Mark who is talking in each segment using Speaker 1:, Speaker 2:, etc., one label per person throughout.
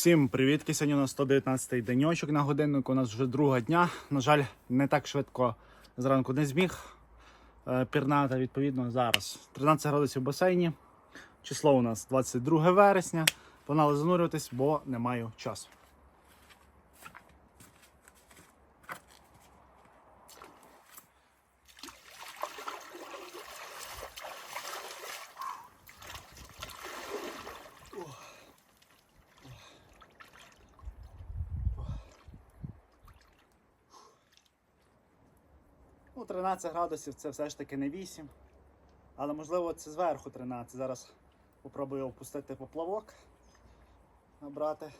Speaker 1: Всім привітки! Сьогодні у нас 119-й деньочок на годиннику. У нас вже друга дня. На жаль, не так швидко зранку не зміг Пірната, пірнати. Відповідно, зараз 13 градусів в басейні. Число у нас 22 вересня. Погнали занурюватись, бо не маю часу. Ну, 13 градусів це все ж таки не 8. Але можливо це зверху 13. Зараз попробую опустити поплавок, набрати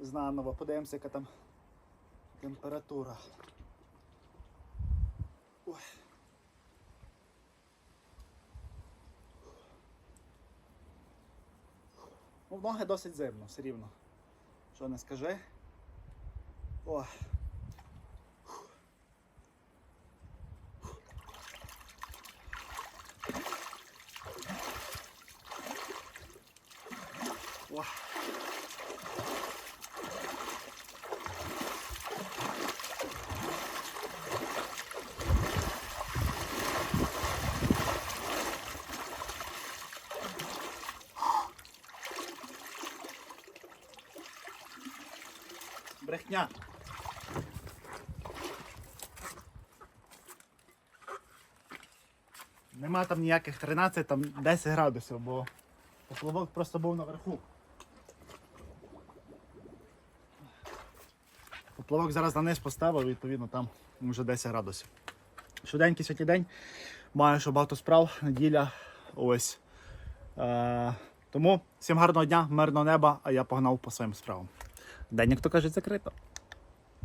Speaker 1: знаново. Подивимося, яка там температура. Ой. Ну, в ноги досить зимно, все рівно. Що не скажи. О. Брехня. Нема там ніяких 13, там 10 градусів, бо поплавок просто був наверху. Поплавок зараз на низ поставив, відповідно, там вже 10 градусів. Швиденький сьогодні день. Маю ще багато справ, неділя. Ось. Е, тому всім гарного дня, мирного неба, а я погнав по своїм справам. День, ніхто то кажуть, закрито.